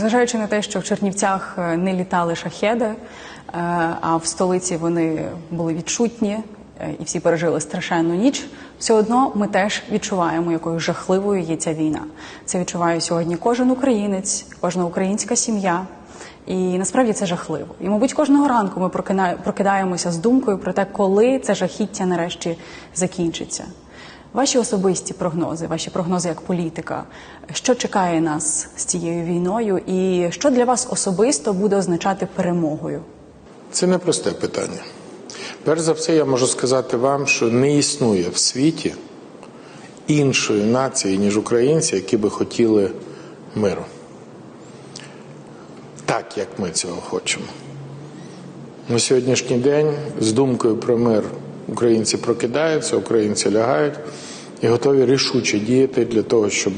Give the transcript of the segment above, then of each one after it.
Зважаючи на те, що в Чернівцях е, не літали шахеди, е, а в столиці вони були відчутні е, і всі пережили страшенну ніч, все одно ми теж відчуваємо, якою жахливою є ця війна. Це відчуває сьогодні кожен українець, кожна українська сім'я. І насправді це жахливо. І, мабуть, кожного ранку ми прокидаємося з думкою про те, коли це жахіття нарешті закінчиться. Ваші особисті прогнози, ваші прогнози як політика, що чекає нас з цією війною, і що для вас особисто буде означати перемогою? Це непросте питання. Перш за все, я можу сказати вам, що не існує в світі іншої нації, ніж українці, які би хотіли миру. Так, як ми цього хочемо. На сьогоднішній день з думкою про мир українці прокидаються, українці лягають і готові рішуче діяти для того, щоб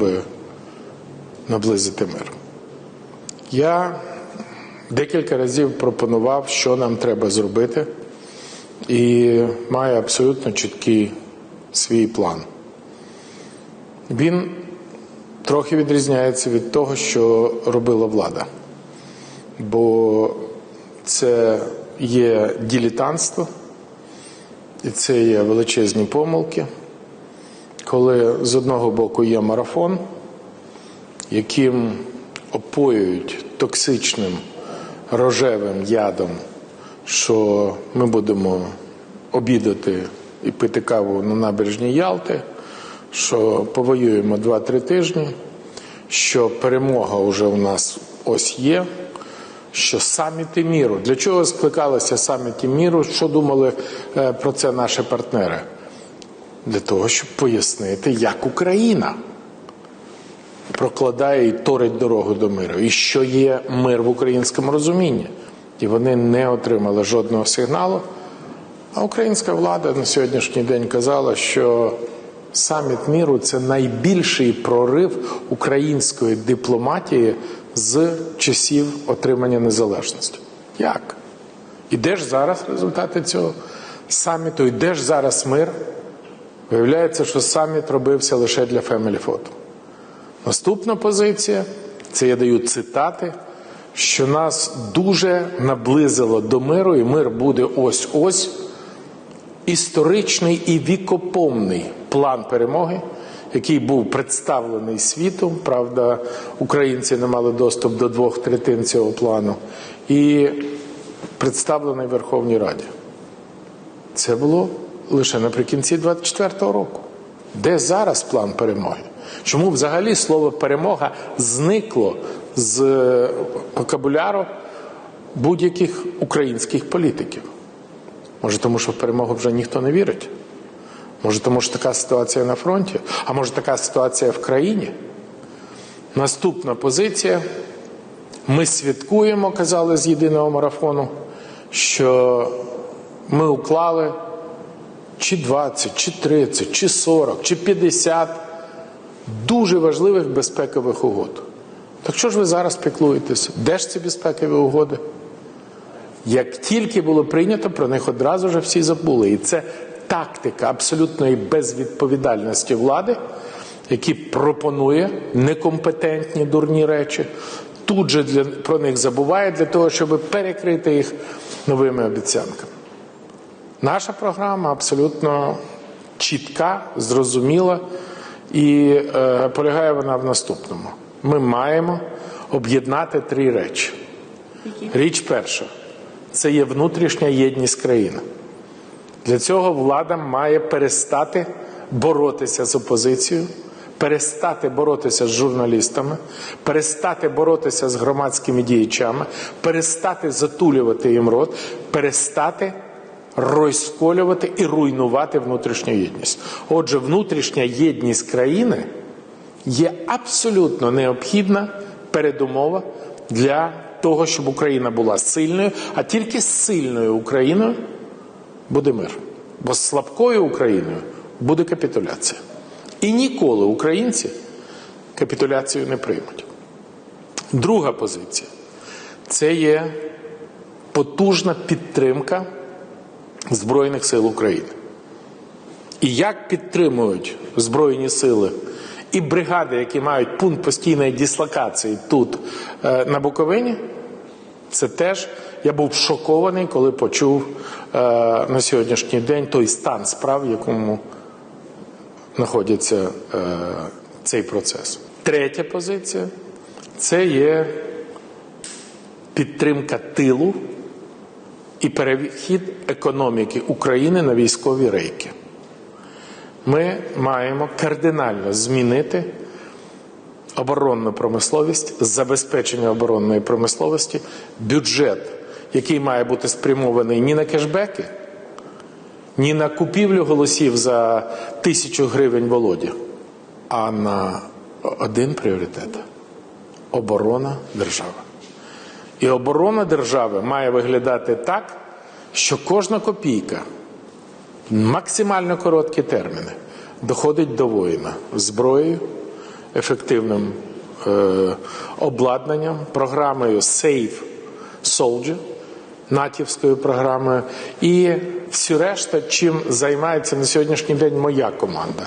наблизити мир. Я декілька разів пропонував, що нам треба зробити, і маю абсолютно чіткий свій план. Він трохи відрізняється від того, що робила влада, бо це є дилетантство, і це є величезні помилки, коли з одного боку є марафон, яким опоюють токсичним рожевим ядом, що ми будемо обідати і пити каву на набережній Ялти, що повоюємо 2-3 тижні, що перемога вже у нас ось є. Що саміти міру. Для чого скликалися саміти міру? Що думали е, про це наші партнери? Для того, щоб пояснити, як Україна прокладає і торить дорогу до миру, і що є мир в українському розумінні. І вони не отримали жодного сигналу. А українська влада на сьогоднішній день казала, що саміт міру це найбільший прорив української дипломатії з часів отримання незалежності. Як? І де ж зараз результати цього саміту? І де ж зараз мир? Виявляється, що саміт робився лише для Family Photo. Наступна позиція це я даю цитати, що нас дуже наблизило до миру, і мир буде ось-ось. Історичний і вікопомний план перемоги, який був представлений світу. Правда, українці не мали доступ до двох третин цього плану, і представлений Верховній Раді. Це було лише наприкінці 24-го року. Де зараз план перемоги? Чому взагалі слово перемога зникло з вокабуляру будь-яких українських політиків? Може, тому що в перемогу вже ніхто не вірить? Може, тому що така ситуація на фронті? А може така ситуація в країні? Наступна позиція. Ми святкуємо, казали з єдиного марафону, що ми уклали чи 20, чи 30, чи 40, чи 50 дуже важливих безпекових угод. Так що ж ви зараз піклуєтеся? Де ж ці безпекові угоди? Як тільки було прийнято, про них одразу ж всі забули. І це тактика абсолютної безвідповідальності влади, які пропонує некомпетентні дурні речі, тут же для, про них забуває для того, щоб перекрити їх новими обіцянками. Наша програма абсолютно чітка, зрозуміла, і е, полягає вона в наступному: ми маємо об'єднати три речі. Річ перша це є внутрішня єдність країни. Для цього влада має перестати боротися з опозицією, перестати боротися з журналістами, перестати боротися з громадськими діячами, перестати затулювати їм рот, перестати розколювати і руйнувати внутрішню єдність. Отже, внутрішня єдність країни є абсолютно необхідна передумова для того, щоб Україна була сильною, а тільки сильною Україною буде мир. Бо слабкою Україною буде капітуляція. І ніколи українці капітуляцію не приймуть. Друга позиція це є потужна підтримка Збройних сил України. І як підтримують Збройні сили і бригади, які мають пункт постійної дислокації тут е, на Буковині, це теж я був шокований, коли почув е, на сьогоднішній день той стан справ, в якому знаходиться е, цей процес. Третя позиція це є підтримка тилу і перехід економіки України на військові рейки. Ми маємо кардинально змінити оборонну промисловість, забезпечення оборонної промисловості, бюджет, який має бути спрямований ні на кешбеки, ні на купівлю голосів за тисячу гривень Володі, а на один пріоритет оборона держави. І оборона держави має виглядати так, що кожна копійка максимально короткі терміни доходить до воїна зброєю, ефективним е, обладнанням, програмою Safe Soldier, натівською програмою, і всю решту, чим займається на сьогоднішній день моя команда.